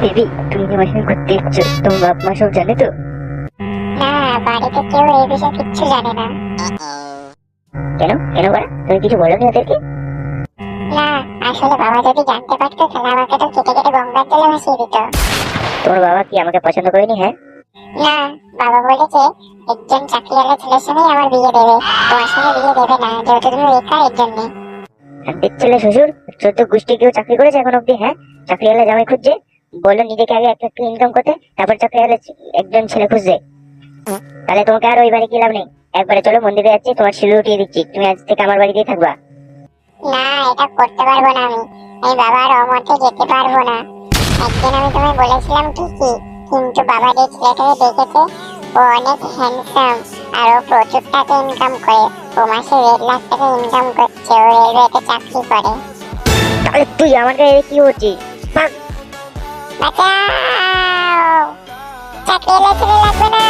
Baby তুমি যে আমার সঙ্গে ঘুরতে তোমার বাপ মা সব জানে তো? না বাড়িতে কেউ এই বিষয়ে কিচ্ছু জানে না। কেন? কেন করা তুমি কিছু বলো নি ওদেরকে? না আসলে বাবা যদি জানতে পারতো তাহলে আমাকে তো কেটে কেটে গঙ্গার জলে ভাসিয়ে দিত। তোমার বাবা কি আমাকে পছন্দ করেনি হ্যাঁ? না বাবা বলেছে একজন চাকরিওয়ালা ছেলের সঙ্গেই আমার বিয়ে দেবে। তোমার সঙ্গে বিয়ে দেবে না যেহেতু তুমি বেকার এর জন্য ছেলে শ্বশুর চোদ্দ গোষ্ঠী কেউ চাকরি করেছে এখন অব্দি হ্যাঁ? চাকরিওয়ালা জামাই খুঁজছে। বলল নিজেকে আগে একটা একটু ইনকাম করতে তারপর চাকরিওয়ালা একজন ছেলে খুঁজছে তাহলে তোমাকে আর ওই বাড়ি কি লাভ নেই। একবারে চলো মন্দিরে যাচ্ছি তোমার শিলু উঠিয়ে দিচ্ছি। তুমি আজ থেকে আমার বাড়িতেই থাকবা। না এটা করতে পারব না আমি। আমি বাবার অমতে যেতে পারব না। একদিন আমি তোমায় বলেছিলাম ঠিকই কিন্তু বাবা যে ছেলেটাকে দেখেছে ও অনেক হ্যান্ডসাম আর ও প্রচুর টাকা ইনকাম করে। ও মাসে দেড় লাখ টাকা ইনকাম করছে ও রেলওয়েতে চাকরি করে। তাহলে তুই আমার গায়ে কি করছিস? বাঁচাও। লাগবে ছেলে